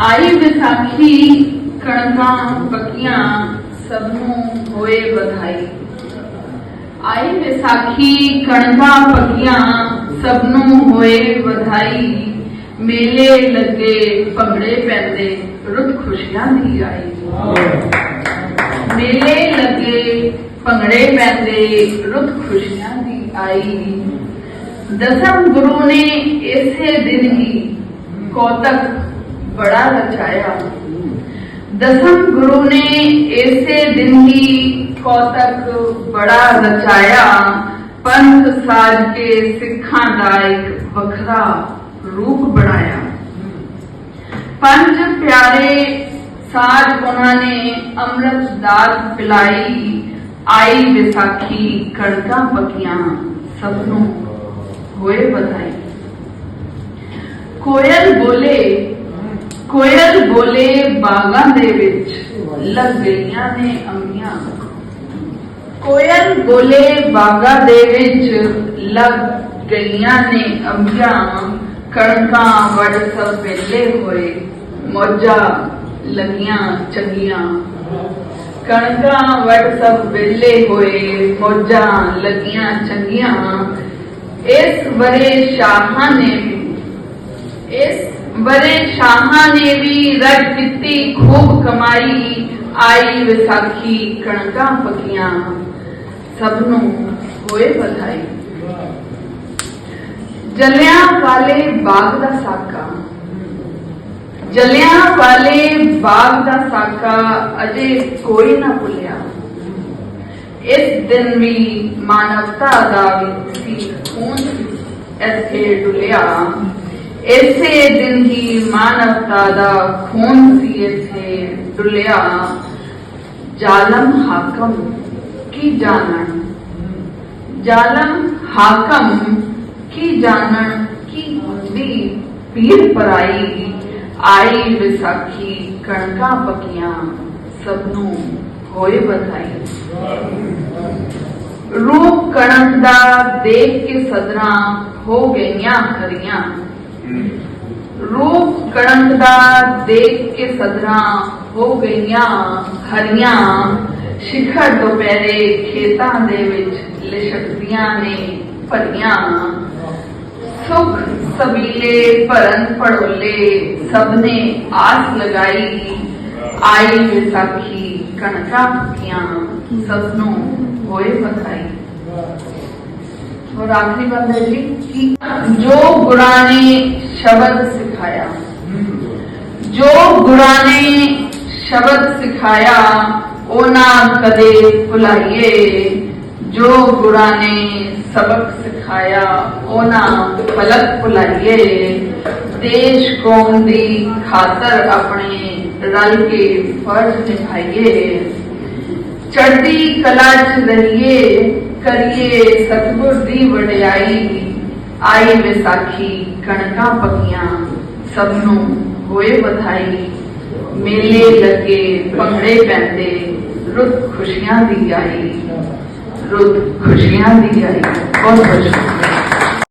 ਆਈ ਵਿਸਾਖੀ ਕਣਕਾਂ ਪੱਕੀਆਂ ਸਭ ਨੂੰ ਹੋਏ ਵਧਾਈ ਆਈ ਵਿਸਾਖੀ ਕਣਕਾਂ ਪੱਕੀਆਂ ਸਭ ਨੂੰ ਹੋਏ ਵਧਾਈ ਮੇਲੇ ਲੱਗੇ ਭੰਗੜੇ ਪੈਂਦੇ ਰੁੱਤ ਖੁਸ਼ੀਆਂ ਦੀ ਆਈ ਮੇਲੇ ਲੱਗੇ ਭੰਗੜੇ ਪੈਂਦੇ ਰੁੱਤ ਖੁਸ਼ੀਆਂ ਦੀ ਆਈ ਦਸਮ ਗੁਰੂ ਨੇ ਇਸੇ ਦਿਨ ਹੀ कौतक, बड़ा रचाया। दसम गुरु ने ऐसे दिन ही कौतक, बड़ा रचाया। पंथ साज के सिखा का एक बखरा रूप बनाया। पंच प्यारे साज उन्होंने अमृत दात पिलाई। आई विसाखी कड़का पकिया सबनों हुए बधाई। ਕੋਇਲ ਬੋਲੇ ਕੋਇਲ ਬੋਲੇ ਬਾਗਾਂ ਦੇ ਵਿੱਚ ਲੱਗ ਗਈਆਂ ਨੇ ਅੰਮੀਆਂ ਕੋਇਲ ਬੋਲੇ ਬਾਗਾਂ ਦੇ ਵਿੱਚ ਲੱਗ ਗਈਆਂ ਨੇ ਅੰਬੀਆਂ ਕਣਕਾਂ ਵੜ ਸਭ ਵੇਲੇ ਹੋਏ, ਮੌਜਾਂ ਲੱਗੀਆਂ ਚੰਗੀਆਂ। ਕਣਕਾਂ ਵੜ ਸਭ ਵੇਲੇ ਹੋਏ, ਮੌਜਾਂ ਲੱਗੀਆਂ ਚੰਗੀਆਂ। ਇਸ ਬਰੇ ਸ਼ਾਹਾਂ ਨੇ ਇਸ ਬਰੇ ਸ਼ਾਹਾਂ ਨੇ ਵੀ ਰੱਜ ਕੀਤੀ ਖੂਬ ਕਮਾਈ ਆਈ ਵਿਸਾਖੀ ਕਣਕਾਂ ਪੱਕੀਆਂ। ਸਭ ਨੂੰ ਹੋਏ ਵਧਾਈ। ਜਲਿਆਂ ਵਾਲੇ ਬਾਗ ਦਾ ਸਾਕਾ। ਜਲਿਆਂ ਵਾਲੇ ਬਾਗ ਦਾ ਸਾਕਾ ਅਜੇ ਕੋਈ ਨਾ ਭੁੱਲਿਆ। ਇਸ ਦਿਨ ਵੀ ਮਾਨਵਤਾ ਦਾ ਵੀ ਖੂਨ ਇੱਥੇ ਡੁੱਲਿਆ। ऐसे दिन ही मानव दादा खून पिए थे। डुलिया जालम हाकम की जानन। जालम हाकम की जानन की गुजरी पीर पर आई। आई विसाखी कणका पकिया, सबनू होए बधाई। रूप कणंदा देख के सदरा हो गईया हरिया रूप कड़ंग देख के सदरा हो गईया हरिया। शिखर दोपहरे खेतां दे ने भरिया। सुख सबीले भरन पड़ोले सबने आस लगाई। आई विसाखी कणका सबनों होए बधाई और आखिरी बात है जी की जो गुणा ने शब्द सिखाया, जो गुणा ने शब्द सिखाया ओ ना कदे भुलाइए जो गुणा ने सबक सिखाया ओ ना फलक भुलाइए देश कौम की खातर अपने रल के फ़र्ज़ निभाइए। चढ़ती कला च रहिए ਕਰੀਏ ਸਤਿਗੁਰ ਦੀ ਵਡਿਆਈ ਆਈ ਵਿਸਾਖੀ ਕਣਕਾਂ ਪੱਕੀਆਂ ਸਭ ਨੂੰ ਹੋਏ ਵਧਾਈ ਮੇਲੇ ਲੱਗੇ ਭੰਗੜੇ ਪੈਂਦੇ ਰੁੱਤ ਖੁਸ਼ੀਆਂ ਦੀ ਆਈ ਰੁੱਤ ਖੁਸ਼ੀਆਂ ਦੀ ਆਈ ਬਹੁਤ ਬਹੁਤ ਸ਼ੁਕਰੀਆ